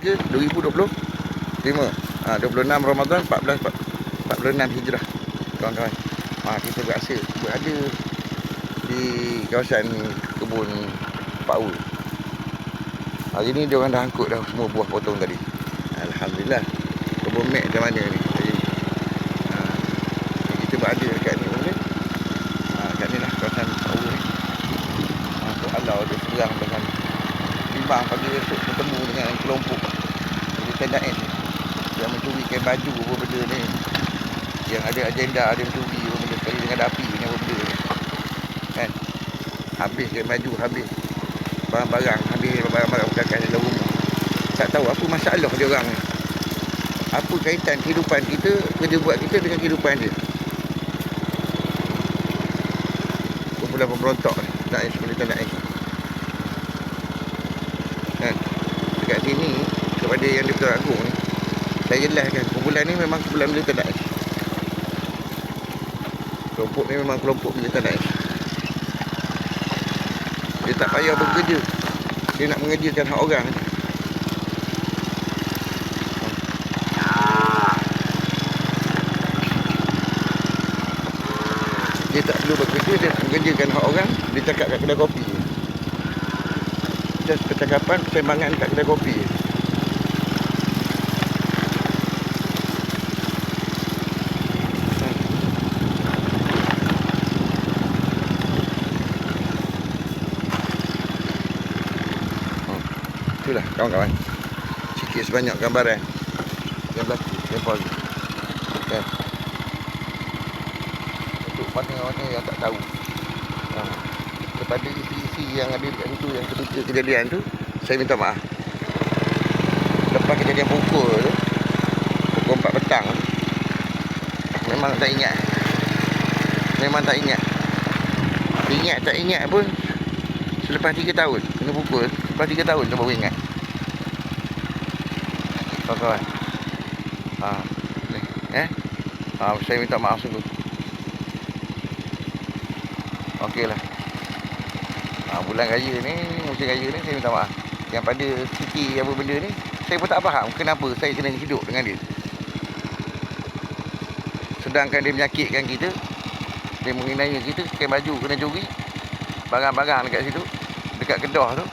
ke 2020 5 ha, 26 Ramadan 14 46 Hijrah. Kawan-kawan ha, kita berasa berada di kawasan kebun Pak hari ni dia orang dah angkut dah semua buah potong tadi. Alhamdulillah kebun mek macam mana ni? Ni ha, kita berada dekat ni pun ha, kat ni lah kawasan Pak ni. Ha, Allah dia serang dengan bimbang pagi esok bertemu dengan kelompok TNS ni. Yang mencuri kain baju apa benda ni. Yang ada agenda dia mencuri apa benda. Sekali dengan api ni apa benda ni. Kan? Habis kain baju habis. Barang-barang habis barang-barang bekas dalam rumah. Tak tahu apa masalah dia orang ni. Apa kaitan kehidupan kita kerja buat kita dengan kehidupan dia? Kumpulan pemberontak ni Daesh militer Daesh kan? Dekat sini kepada yang di Pertuan Agong ni saya jelaskan kumpulan ni memang kumpulan militer Daesh kelompok ni memang kelompok militer Daesh dia tak payah bekerja. Dia nak mengerjakan hak orang dia tak perlu bekerja dia mengerjakan hak orang dia cakap kat kedai kopi. Just percakapan persembangan kat kedai kopi Itulah kawan-kawan. Sikit sebanyak gambaran Yang berlaku Tempoh lagi Kan? Untuk partner-partner yang tak tahu. Ha. Kepada isi-isi yang ada dekat situ Yang ketika kejadian tu Saya minta maaf. Lepas kejadian pukul tu Pukul 4 petang Memang tak ingat. Memang tak ingat. Ingat tak ingat pun Selepas 3 tahun Kena pukul. Lepas 3 tahun tu baru ingat. Kawan-kawan ha, Eh? Ha, Saya minta maaf sungguh. Okey lah. Ha, Bulan raya ni Musim raya ni Saya minta maaf. Yang pada Siti apa benda ni Saya pun tak faham Kenapa saya kena hidup dengan dia. Sedangkan dia menyakitkan kita Dia menghina kita Kain baju kena curi Barang-barang dekat situ Dekat kedah tu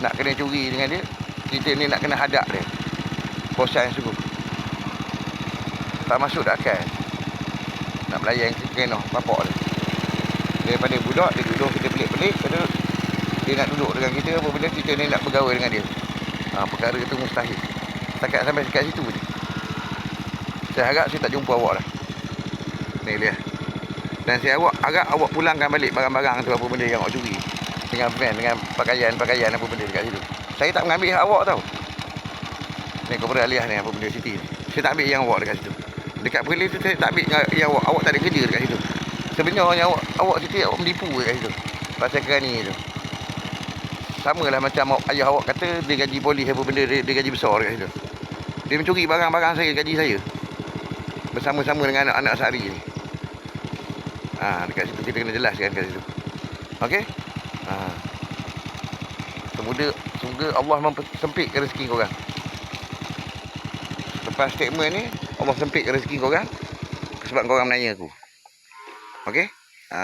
Nak kena curi dengan dia Kita ni nak kena hadap dia. Bosan sungguh. Tak masuk dah akal Nak melayan kena Bapak dia. Daripada budak Dia duduk kita pelik-pelik tu Dia nak duduk dengan kita Apa benda kita ni nak bergaul dengan dia. Ha, Perkara tu mustahil. Setakat sampai dekat situ je. Saya harap saya tak jumpa awak lah. Ni dia. Dan saya awak agak awak pulangkan balik barang-barang tu apa benda yang awak curi dengan van dengan pakaian-pakaian apa benda dekat situ. Saya tak mengambil awak tau. Ni korporat aliah ni apa benda Siti. Saya tak ambil yang awak dekat situ. Dekat perlis tu saya tak ambil yang, yang awak. Awak tak ada kerja dekat situ. Sebenarnya awak awak Siti awak menipu dekat situ. Pasal kerani tu. Sama lah macam ayah awak kata dia gaji polis apa benda dia, dia gaji besar dekat situ. Dia mencuri barang-barang saya gaji saya. Bersama-sama dengan anak-anak sehari ni. Ha, dekat situ kita kena jelaskan dekat situ. Okey? Ha. Semoga semoga Allah mempersempitkan rezeki korang. Lepas statement ni, Allah sempitkan rezeki korang sebab korang menanya aku. Okey? Ha.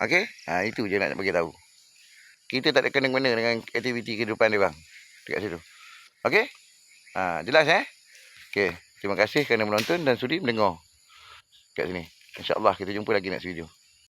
Okey? Ha, itu je nak bagi tahu. Kita tak ada kena-mena dengan aktiviti kehidupan dia bang. Dekat situ. Okey? Ha, jelas eh? Okey. Terima kasih kerana menonton dan sudi mendengar kat sini. InsyaAllah kita jumpa lagi next video.